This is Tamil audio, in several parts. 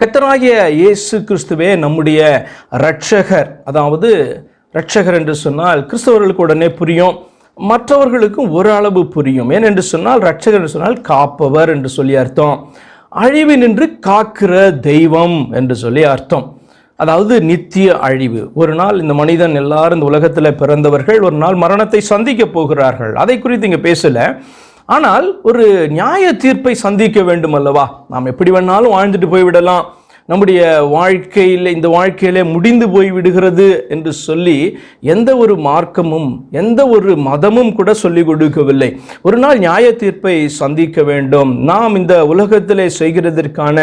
கத்தராகிய இயேசு கிறிஸ்துவே நம்முடைய இரட்சகர் அதாவது இரட்சகர் என்று சொன்னால் கிறிஸ்தவர்களுக்கு உடனே புரியும் மற்றவர்களுக்கும் ஒரு அளவு புரியும் ஏனென்று சொன்னால் இரட்சகர் என்று சொன்னால் காப்பவர் என்று சொல்லி அர்த்தம். அழிவு நின்று காக்கிற தெய்வம் என்று சொல்லி அர்த்தம். அதாவது நித்திய அழிவு. ஒரு நாள் இந்த மனிதன் எல்லாரும் இந்த உலகத்தில் பிறந்தவர்கள் ஒரு நாள் மரணத்தை சந்திக்க போகிறார்கள். அதை குறித்து இங்கே பேசல. ஆனால் ஒரு நியாய தீர்ப்பை சந்திக்க வேண்டும் அல்லவா? நாம் எப்படி வேணாலும் வாழ்ந்துட்டு போய்விடலாம். நம்முடைய வாழ்க்கையில் இந்த வாழ்க்கையிலே முடிந்து போய் விடுகிறது என்று சொல்லி எந்த ஒரு மார்க்கமும் எந்த ஒரு மதமும் கூட சொல்லிக் கொடுக்கவில்லை. ஒரு நாள் நியாய தீர்ப்பை சந்திக்க வேண்டும். நாம் இந்த உலகத்திலே செய்கிறதற்கான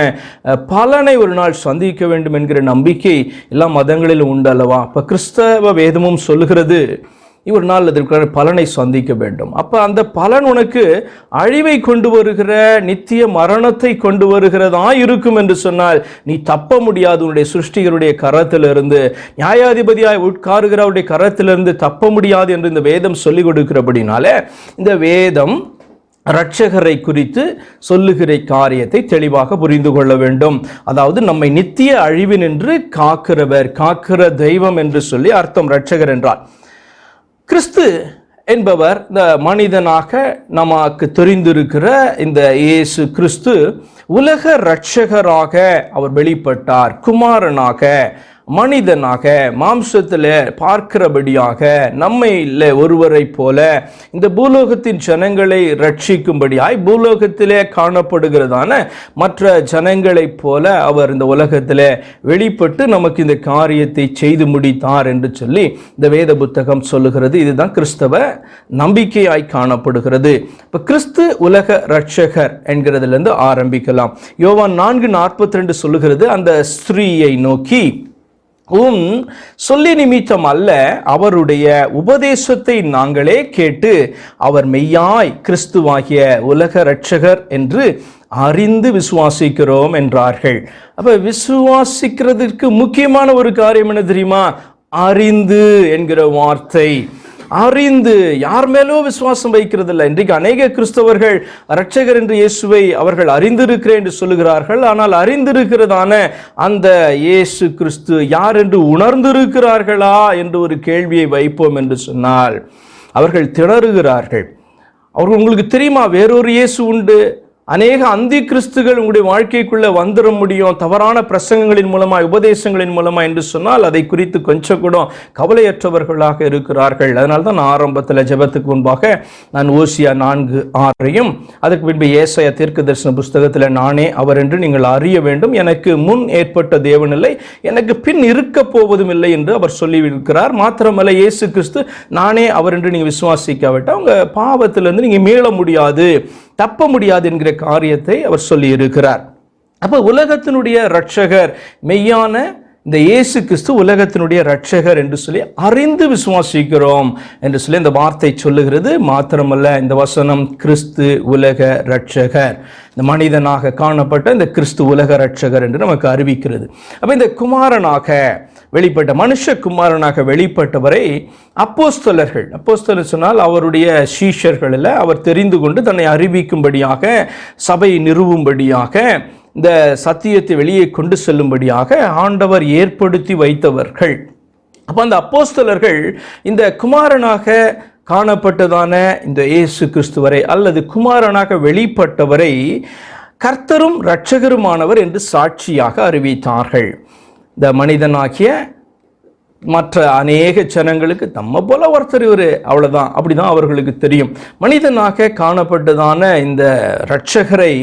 பலனை ஒரு நாள் சந்திக்க வேண்டும் என்கிற நம்பிக்கை எல்லா மதங்களிலும் உண்டு அல்லவா? இப்போ கிறிஸ்தவ வேதமும் சொல்லுகிறது ஒரு நாள் அதற்கான பலனை சந்திக்க வேண்டும். அப்போ அந்த பலன் உனக்கு அழிவை கொண்டு வருகிற நித்திய மரணத்தை கொண்டு வருகிறதா இருக்கும் என்று சொன்னால் நீ தப்ப முடியாது. உன்னுடைய சிருஷ்டிகருடைய கரத்திலிருந்து நியாயாதிபதியாய் உட்காருகிறவருடைய கரத்திலிருந்து தப்ப முடியாது என்று இந்த வேதம் சொல்லிக் கொடுக்கிறபடினால இந்த வேதம் இரட்சகரை குறித்து சொல்லுகிற காரியத்தை தெளிவாக புரிந்து கொள்ள வேண்டும். அதாவது நம்மை நித்திய அழிவினின்று காக்கிறவர் காக்கிற தெய்வம் என்று சொல்லி அர்த்தம் இரட்சகர் என்றார். கிறிஸ்து என்பவர் இந்த மனிதனாக நமக்கு தெரிந்திருக்கிற இந்த இயேசு கிறிஸ்து உலக இரட்சகராக அவர் வெளிப்பட்டார் குமாரனாக மனிதனாக மாம்சத்தில் பார்க்கிறபடியாக நம்மை இல்லை ஒருவரை போல இந்த பூலோகத்தின் ஜனங்களை ரட்சிக்கும்படியாய் பூலோகத்திலே காணப்படுகிறதான மற்ற ஜனங்களைப் போல அவர் இந்த உலகத்தில் வெளிப்பட்டு நமக்கு இந்த காரியத்தை செய்து முடித்தார் என்று சொல்லி இந்த வேத புத்தகம் சொல்லுகிறது. இதுதான் கிறிஸ்தவ நம்பிக்கையாய் காணப்படுகிறது. இப்போ கிறிஸ்து உலக ரட்சகர் என்கிறதுலேருந்து ஆரம்பிக்கலாம். யோவான் நான்கு நாற்பத்தி ரெண்டு சொல்லுகிறது அந்த ஸ்திரீயை நோக்கி உன் சொல்லி நிமித்தம் அல்ல அவருடைய உபதேசத்தை நாங்களே கேட்டு அவர் மெய்யாய் கிறிஸ்துவாகிய உலக இரட்சகர் என்று அறிந்து விசுவாசிக்கிறோம் என்றார்கள். அப்ப விசுவாசிக்கிறதுக்கு முக்கியமான ஒரு காரியம் என்ன தெரியுமா? அறிந்து என்கிற வார்த்தை. அறிந்து யார் மேலோ விசுவாசம் வைக்கிறதில்லை. இன்றைக்கு அநேக கிறிஸ்தவர்கள் ரட்சகர் என்று இயேசுவை அவர்கள் அறிந்திருக்கிறேன் என்று சொல்லுகிறார்கள். ஆனால் அறிந்திருக்கிறதான அந்த இயேசு கிறிஸ்து யார் என்று உணர்ந்திருக்கிறார்களா என்று ஒரு கேள்வியை வைப்போம் என்று சொன்னால் அவர்கள் திணறுகிறார்கள். அவர்கள் உங்களுக்கு தெரியுமா வேறொரு இயேசு உண்டு? அநேக அந்தி கிறிஸ்துகள் உங்களுடைய வாழ்க்கைக்குள்ள வந்துட முடியும். தவறான பிரசங்கங்களின் மூலமாக உபதேசங்களின் மூலமாக என்று சொன்னால் அதை குறித்து கொஞ்சம் கூட கவலையற்றவர்களாக இருக்கிறார்கள். அதனால தான் நான் ஆரம்பத்தில் ஜெபத்துக்கு முன்பாக நான் ஓசியா நான்கு ஆறையும் அதற்கு பின்பு ஏசையா தீர்க்க தரிசன புஸ்தகத்தில் நானே அவர் என்று நீங்கள் அறிய வேண்டும். எனக்கு முன் ஏற்பட்ட தேவனில்லை எனக்கு பின் இருக்க போவதும் இல்லை என்று அவர் சொல்லியிருக்கிறார். மாத்திரமல்ல இயேசு கிறிஸ்து நானே அவர் என்று நீங்கள் விசுவாசிக்காவிட்டால் உங்கள் பாவத்திலிருந்து நீங்கள் மீள முடியாது. தப்ப முடியாது என்கிற காரியத்தை அவர் சொல்லியிருக்கிறார். அப்போ உலகத்தினுடைய ரட்சகர் மெய்யான இந்த இயேசு கிறிஸ்து உலகத்தினுடைய ரட்சகர் என்று சொல்லி அறிந்து விசுவாசிக்கிறோம் என்று சொல்லி இந்த வார்த்தை சொல்லுகிறது. மாத்திரமல்ல இந்த வசனம் கிறிஸ்து உலக ரட்சகர் இந்த மனிதனாக காணப்பட்ட இந்த கிறிஸ்து உலக ரட்சகர் என்று நமக்கு அறிவிக்கிறது. அப்போ இந்த குமாரனாக வெளிப்பட்ட மனுஷ குமாரனாக வெளிப்பட்டவரை அப்போஸ்தலர்கள் அப்போஸ்தலர் சொன்னால் அவருடைய சீஷர்களில் அவர் தெரிந்து கொண்டு தன்னை அறிவிக்கும்படியாக சபையை நிறுவும்படியாக இந்த சத்தியத்தை வெளியே கொண்டு செல்லும்படியாக ஆண்டவர் ஏற்படுத்தி வைத்தவர்கள். அப்போ அந்த அப்போஸ்தலர்கள் இந்த குமாரனாக காணப்பட்டதான இந்த இயேசு கிறிஸ்துவரை அல்லது குமாரனாக வெளிப்பட்டவரை கர்த்தரும் இரட்சகருமானவர் என்று சாட்சியாக அறிவித்தார்கள். இந்த மனிதனாகிய மற்ற அநேக ஜனங்களுக்கு நம்ம போல ஒருத்தர் இவர் அவ்வளோதான் அப்படிதான் அவர்களுக்கு தெரியும். மனிதனாக காணப்பட்டதான இந்த இரட்சகரை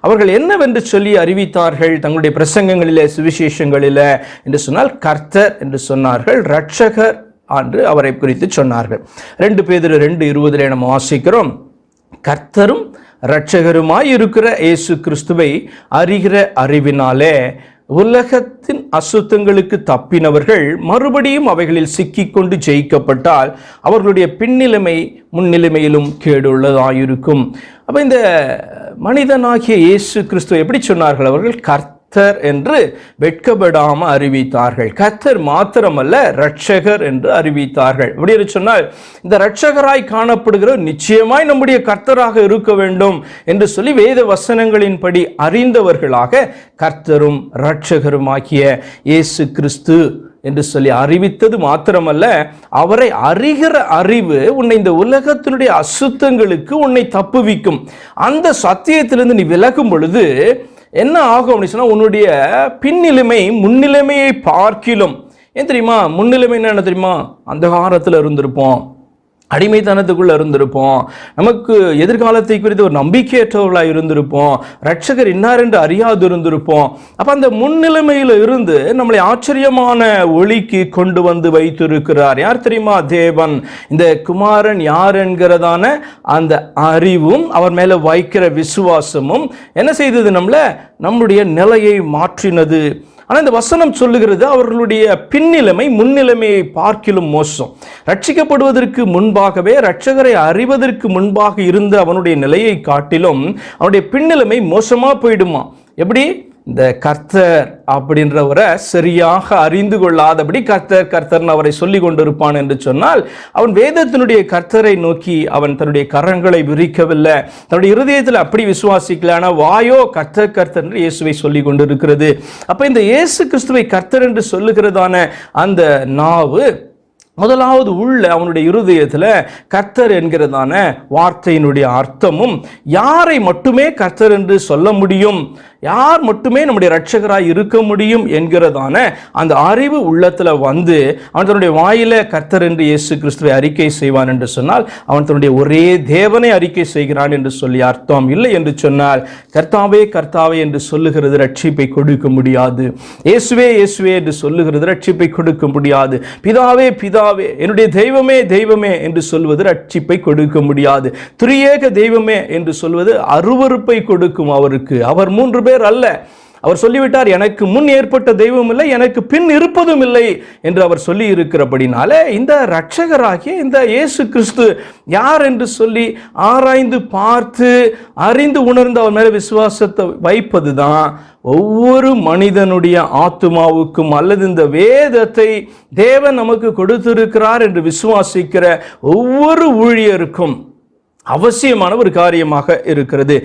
அவர்கள் என்னவென்று சொல்லி அறிவித்தார்கள்? தங்களுடைய பிரசங்கங்களிலே சுவிசேஷங்களில் என்று சொன்னால் கர்த்தர் என்று சொன்னார்கள். இரட்சகர் என்று அவரை குறித்து சொன்னார்கள். ரெண்டு பேர் ரெண்டு இருபதில் நம்ம வாசிக்கிறோம். கர்த்தரும் இரட்சகருமாய் இருக்கிற இயேசு கிறிஸ்துவை அறிகிற அறிவினாலே உலகத்தின் அசுத்தங்களுக்கு தப்பினவர்கள் மறுபடியும் அவைகளில் சிக்கிக்கொண்டு ஜெயிக்கப்பட்டால் அவர்களுடைய பின்னிலைமை முன்னிலைமையிலும் கேடுள்ளதாயிருக்கும். அப்போ இந்த மனிதனாகிய இயேசு கிறிஸ்துவ எப்படி சொன்னார்கள் அவர்கள்? கர்த்த கர்த்தர் என்று வெட்கப்படாமல் அறிவித்தார்கள். கர்த்தர் மாத்திரமல்ல ரட்சகர் என்று அறிவித்தார்கள். அப்படி என்று சொன்னால் இந்த ரட்சகராய் காணப்படுகிற நிச்சயமாய் நம்முடைய கர்த்தராக இருக்க வேண்டும் என்று சொல்லி வேத வசனங்களின்படி அறிந்தவர்களாக கர்த்தரும் ரட்சகருமாகிய இயேசு கிறிஸ்து என்று சொல்லி அறிவித்தது மாத்திரமல்ல அவரை அறிகிற அறிவு உன்னை இந்த உலகத்தினுடைய அசுத்தங்களுக்கு உன்னை தப்புவிக்கும். அந்த சத்தியத்திலிருந்து நீ விலகும் பொழுது என்ன ஆகும் அப்படின்னு சொன்னால் உன்னுடைய பின்னிலைமை முன்னிலைமையை பார்க்கிலும். ஏன் தெரியுமா? முன்னிலைமை என்ன தெரியுமா? அந்த காலத்தில் இருந்திருப்போம். அடிமைத்தனத்துக்குள்ள இருந்திருப்போம். நமக்கு எதிர்காலத்தை குறித்து ஒரு நம்பிக்கையற்றவர்களாக இருந்திருப்போம். ரட்சகர் இன்னார் என்று அறியாது இருந்திருப்போம். அப்ப அந்த முன்னிலைமையில இருந்து நம்மளை ஆச்சரியமான ஒளிக்கு கொண்டு வந்து வைத்திருக்கிறார். யார் தெரியுமா? தேவன். இந்த குமாரன் யார் என்கிறதான அந்த அறிவும் அவர் மேல வைக்கிற விசுவாசமும் என்ன செய்தது நம்மள? நம்முடைய நிலையை மாற்றினது. ஆனால் இந்த வசனம் சொல்லுகிறது அவர்களுடைய பின்னிலைமை முன்னிலைமையை பார்க்கிலும் மோசம். ரட்சிக்கப்படுவதற்கு முன்பாகவே ரட்சகரை அறிவதற்கு முன்பாக இருந்த அவனுடைய நிலையை காட்டிலும் அவனுடைய பின்னிலைமை மோசமாக போயிடுமா? எப்படி? இந்த கர்த்தர் அப்படின்றவரை சரியாக அறிந்து கொள்ளாதபடி கர்த்தர் கர்த்தர்னு அவரை சொல்லி கொண்டிருப்பான் என்று சொன்னால் அவன் வேதத்தினுடைய கர்த்தரை நோக்கி அவன் தன்னுடைய கரங்களை விரிக்கவில்லை. தன்னுடைய இருதயத்தில் அப்படி விசுவாசிக்கல. ஆனால் வாயோ கர்த்தர் கர்த்தர் என்று இயேசுவை சொல்லி கொண்டிருக்கிறது. அப்போ இந்த இயேசு கிறிஸ்துவை கர்த்தர் என்று சொல்லுகிறதான அந்த நாவு முதலாவது உள்ள அவனுடைய இருதயத்தில் கர்த்தர் என்கிறதான வார்த்தையினுடைய அர்த்தமும் யாரை மட்டுமே கர்த்தர் என்று சொல்ல முடியும்? யார் மட்டுமே நம்முடைய ரட்சகராக இருக்க முடியும் என்கிறதான அந்த அறிவு உள்ளத்தில் வந்து அவன் தன்னுடைய வாயில கர்த்தர் என்று இயேசு கிறிஸ்துவை அறிக்கை செய்வான் என்று சொன்னால் அவன் தன்னுடைய ஒரே தேவனை அறிக்கை செய்கிறான் என்று சொல்லி அர்த்தம் இல்லை என்று சொன்னால் கர்த்தாவே கர்த்தாவே என்று சொல்லுகிறது ரட்சிப்பை கொடுக்க முடியாது. இயேசுவே இயேசுவே என்று சொல்லுகிறது ரட்சிப்பை கொடுக்க முடியாது. பிதாவே பிதாவே என்னுடைய தெய்வமே தெய்வமே என்று சொல்வது ரட்சிப்பை கொடுக்க முடியாது. திரியேக தெய்வமே என்று சொல்வது அருவருப்பை கொடுக்கும் அவருக்கு. அவர் மூன்று பேர் அல்ல. அவர் சொல்லிவிட்டார் எனக்கு முன் ஏற்பட்ட தெய்வம் இல்லை எனக்கு பின் இருப்பதும் இல்லை என்று அவர் சொல்லி இருக்கிறபடினாலே இந்த இரட்சகராகிய இந்த இயேசு கிறிஸ்து யார் என்று சொல்லி ஆராய்ந்து பார்த்து அறிந்து உணர்ந்து அவர் மேலே விசுவாசத்தை வைப்பது தான் ஒவ்வொரு மனிதனுடைய ஆத்மாவுக்கும் அல்லது இந்த வேதத்தை தேவன் நமக்கு கொடுத்திருக்கிறார் என்று விசுவாசிக்கிற ஒவ்வொரு ஊழியருக்கும் அவசியமான ஒரு காரியமாக இருக்கிறது.